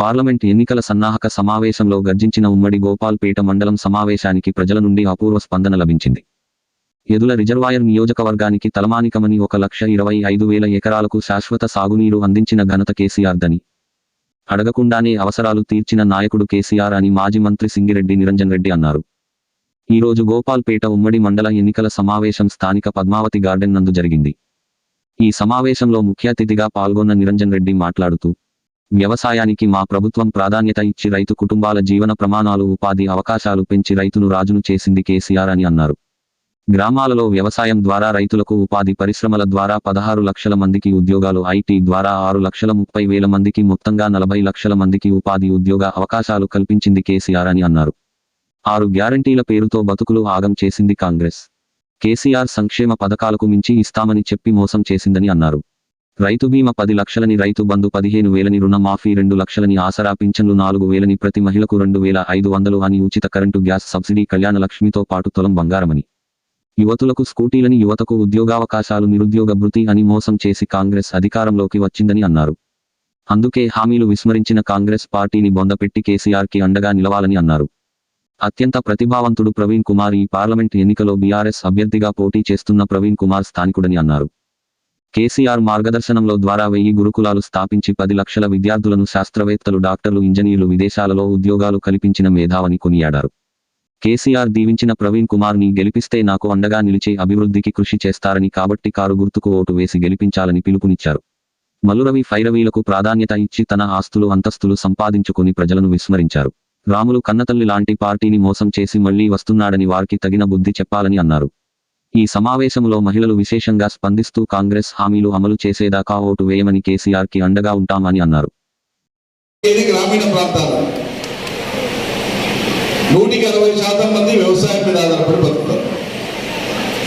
Parliament ఎన్నికల సన్నాహక సమావేశంలో గర్జించిన ఉమ్మడి గోపాల్పేట మండలం సమావేశానికి ప్రజల నుండి అపూర్వ స్పందన లభించింది. ఎదుల రిజర్వాయర్ నియోజకవర్గానికి తలమానికమని ఒక లక్ష ఇరవై ఐదు వేల ఎకరాలకు శాశ్వత సాగునీరు అందించిన ఘనత కేసీఆర్దని అడగకుండానే అవసరాలు తీర్చిన నాయకుడు కేసీఆర్ అని మాజీ మంత్రి సింగిరెడ్డి నిరంజన్ రెడ్డి అన్నారు. ఈ రోజు గోపాల్పేట ఉమ్మడి మండల ఎన్నికల సమావేశం స్థానిక పద్మావతి గార్డెన్ నందు జరిగింది. ఈ సమావేశంలో ముఖ్య అతిథిగా పాల్గొన్న నిరంజన్ రెడ్డి మాట్లాడుతూ వ్యవసాయానికి మా ప్రభుత్వం ప్రాధాన్యత ఇచ్చి రైతు కుటుంబాల జీవన ప్రమాణాలు ఉపాధి అవకాశాలు పెంచి రైతును రాజును చేసింది కేసీఆర్ అని అన్నారు. గ్రామాలలో వ్యవసాయం ద్వారా రైతులకు ఉపాధి పరిశ్రమల ద్వారా పదహారు లక్షల మందికి ఉద్యోగాలు ఐటీ ద్వారా ఆరు లక్షల ముప్పై వేల మందికి మొత్తంగా నలభై లక్షల మందికి ఉపాధి ఉద్యోగ అవకాశాలు కల్పించింది కేసీఆర్ అని అన్నారు. ఆరు గ్యారంటీల పేరుతో బతుకులు ఆగం చేసింది కాంగ్రెస్. కేసీఆర్ సంక్షేమ పథకాలకు మించి ఇస్తామని చెప్పి మోసం చేసిందని అన్నారు. రైతు బీమా పది లక్షలని రైతు బంధు పదిహేను వేలని రుణమాఫీ రెండు లక్షలని ఆసరా పింఛన్లు నాలుగు వేలని ప్రతి మహిళకు రెండు వేల ఐదు వందలు అని ఉచిత కరెంటు గ్యాస్ సబ్సిడీ కళ్యాణ లక్ష్మితో పాటు తులం బంగారమని. యువతులకు స్కూటీలని యువతకు ఉద్యోగావకాశాలు నిరుద్యోగ భృతి అని మోసం చేసి కాంగ్రెస్ అధికారంలోకి వచ్చిందని అన్నారు. అందుకే హామీలు విస్మరించిన కాంగ్రెస్ పార్టీని బొందపెట్టి కేసీఆర్కి అండగా నిలవాలని అన్నారు. అత్యంత ప్రతిభావంతుడు ప్రవీణ్ కుమార్ ఈ పార్లమెంట్ ఎన్నికలో బీఆర్ఎస్ అభ్యర్థిగా పోటీ చేస్తున్న ప్రవీణ్ కుమార్ స్థానికుడని అన్నారు. కేసీఆర్ మార్గదర్శనంలో ద్వారా వెయ్యి గురుకులాలు స్థాపించి పది లక్షల విద్యార్థులను శాస్త్రవేత్తలు డాక్టర్లు ఇంజనీర్లు విదేశాలలో ఉద్యోగాలు కల్పించిన మేధావని కొనియాడారు. కేసీఆర్ దీవించిన ప్రవీణ్ కుమార్ని గెలిపిస్తే నాకు అండగా నిలిచి అభివృద్ధికి కృషి చేస్తారని కాబట్టి కారు గుర్తుకు ఓటు వేసి గెలిపించాలని పిలుపునిచ్చారు. మలురవి ఫైరవీలకు ప్రాధాన్యత ఇచ్చి తన ఆస్తులు అంతస్తులు సంపాదించుకుని ప్రజలను విస్మరించారు. రాములు కన్నతల్లి లాంటి పార్టీని మోసం చేసి మళ్ళీ వస్తున్నాడని వారికి తగిన బుద్ధి చెప్పాలని అన్నారు. ఈ సమావేశంలో మహిళలు విశేషంగా స్పందిస్తూ కాంగ్రెస్ హామీలు అమలు చేసేదాకా ఓటు వేయమని కేసీఆర్కి అండగా ఉంటామని అన్నారు. ఇది గ్రామీణ ప్రాంతాలు? నూటికి అరవై శాతం మంది వ్యవసాయం మీద ఆధారపడి బతుకుతారు.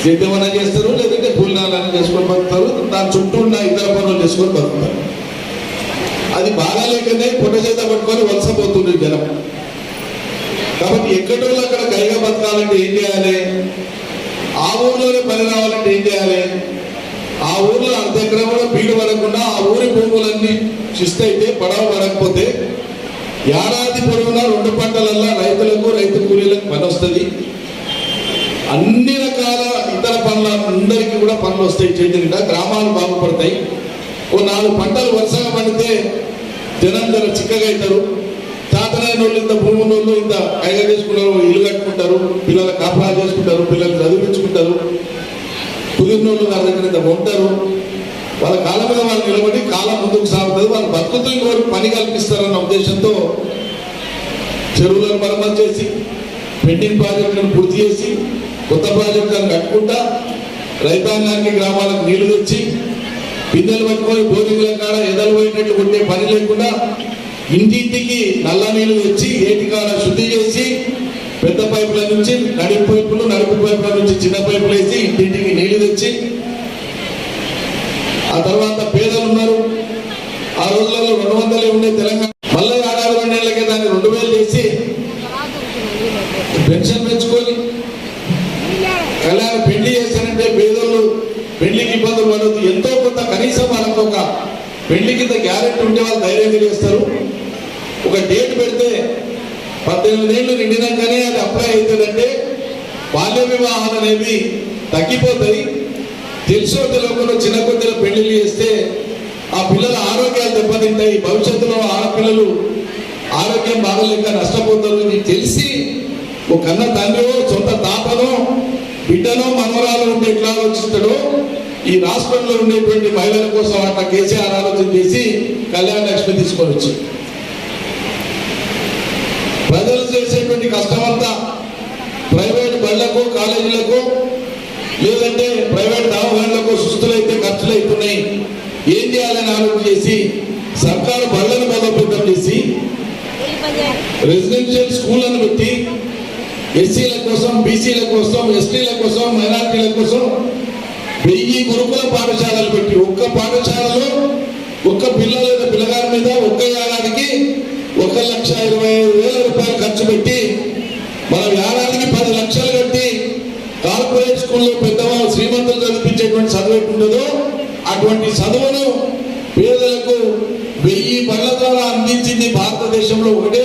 సేద్యమన్నా చేస్తారు లేదంటే కూలినాలన్నా చేసుకొని బతుకుతారు దాని చుట్టూ ఉన్న ఇతర పనులు చేసుకొని బతుకుతారు. అది బాగాలేకనే పొట్ట చేత పట్టుకొని వలసపోతుంది జనం. కాబట్టి ఎక్కడో అక్కడ కైగా బతకాలంటే ఏం చేయాలి? ఆ ఊర్లోనే పని రావాలంటే ఏం చేయాలి? ఆ ఊర్లో అర్ధ ఎకరంలో బీడు పడకుండా ఆ ఊరి భూములన్నీ శిస్తైతే పడవ పడకపోతే ఏడాది పొడవునా రెండు పంటలల్లా రైతులకు రైతు కూలీలకు పని వస్తుంది. అన్ని రకాల ఇతర పనుల అందరికీ కూడా పనులు వస్తాయి చేతినిండా గ్రామాలు బాగుపడతాయి. ఓ నాలుగు పంటలు వరుసగా పండితే జనం జర చిక్కగా అవుతారు తాతనైన వాళ్ళు ఇంత భూములు ఇంత కైగా చేసుకున్నారు ఇల్లు కట్టుకుంటారు. పిల్లల కాపలా చేసుకుంటారు పిల్లలు చదివించుకుంటారు. కుదిరినోళ్ళు నా దగ్గర ఇంత ఉంటారు. వాళ్ళ కాలం మీద వాళ్ళు నిలబడి కాలం ముందుకు సాగుతుంది వాళ్ళు బతుకుతూ వారికి పని కల్పిస్తారన్న ఉద్దేశంతో చెరువులను మరమ్మతు చేసి పెండింగ్ ప్రాజెక్టులను పూర్తి చేసి కొత్త ప్రాజెక్టులను కట్టుకుంటా రైతాంగానికి గ్రామాలకు నీళ్ళు తెచ్చి బిందెలు పట్టుకొని బోరింగ్ల కాడ ఎదలు పోయినట్లు కొట్టే పని లేకుండా ఇంటింటికి నల్ల నీళ్ళు తెచ్చి ఏటి కాడ శుద్ధి చేసి పెద్ద పైపుల నుంచి నడిపి పైపులు నడుపు పైపుల నుంచి చిన్న పైపులు వేసి ఇంటింటికి నీళ్ళు తెచ్చి ఆ తర్వాత పేదలు ఉన్నారు. ఆ రోజులలో రెండు వందలే ఉండే తెలంగాణ మళ్ళీ ఏడాది రెండేళ్ళకే దాన్ని రెండు వేలు చేసి పెన్షన్ పెంచుకొని కళ్యాణ పెళ్ళి చేశారంటే పేదలు పెళ్ళికి ఇబ్బందులు పడదు ఎంతో కొంత కనీసం మనకు ఒక పెళ్ళి కింద గ్యారెంటీ ఉంటే వాళ్ళు ధైర్యంగా చేస్తారు ఒక డేట్ పెడితే పద్దెనిమిది ఏళ్ళు నిండినాకనే అది అప్లై అవుతుందంటే బాల్య వివాహాలు అనేవి తగ్గిపోతాయి తెలుసో తెలియకుండా చిన్న కొద్దిలో పెళ్ళిళ్ళు చేస్తే ఆ పిల్లల ఆరోగ్యాలు దెబ్బతింటాయి. భవిష్యత్తులో ఆడపిల్లలు ఆరోగ్యం బాగలేక నష్టపోతారు అని తెలిసి ఒక కన్న తండ్రిలో సొంత తాతనో బిడ్డనో మనవరాలు ఉంటే ఎట్లా ఆలోచిస్తాడో ఈ రాష్ట్రంలో ఉండేటువంటి మహిళల కోసం అట్లా కేసీఆర్ ఆలోచన చేసి కళ్యాణ లక్ష్మి తీసుకొని వచ్చింది ప్రజలు చేసేటువంటి కష్టమంతా ప్రైవేట్ బళ్ళకు కాలేజీలకు లేదంటే ప్రైవేట్ దవాఖానలకు సుస్థులైతే ఖర్చులు అవుతున్నాయి ఏం చేయాలని ఆలోచన చేసి సర్కారు బళ్ళను బలోపేతం చేసి రెసిడెన్షియల్ స్కూళ్ళను పెట్టి ఎస్సీల కోసం బీసీల కోసం ఎస్టీల కోసం మైనార్టీల కోసం వెయ్యి గురుకుల పాఠశాలలు పెట్టి ఒక్క పాఠశాలలో ఒక్క పిల్లల పిల్లగారి మీద ఒక్క ఏడాదికి ఒక లక్ష ఇరవై ఖర్చు పెట్టి మనం ఏడాదికి పది లక్షలు కట్టి కార్పొరేట్ స్కూల్లో పెద్దవాళ్ళు శ్రీమంతులు చదివించేటువంటి చదువు ఎట్టుంటుందో అటువంటి చదువును పేదలకు వెయ్యి బళ్ళ ద్వారా అందించింది భారతదేశంలో ఒకటే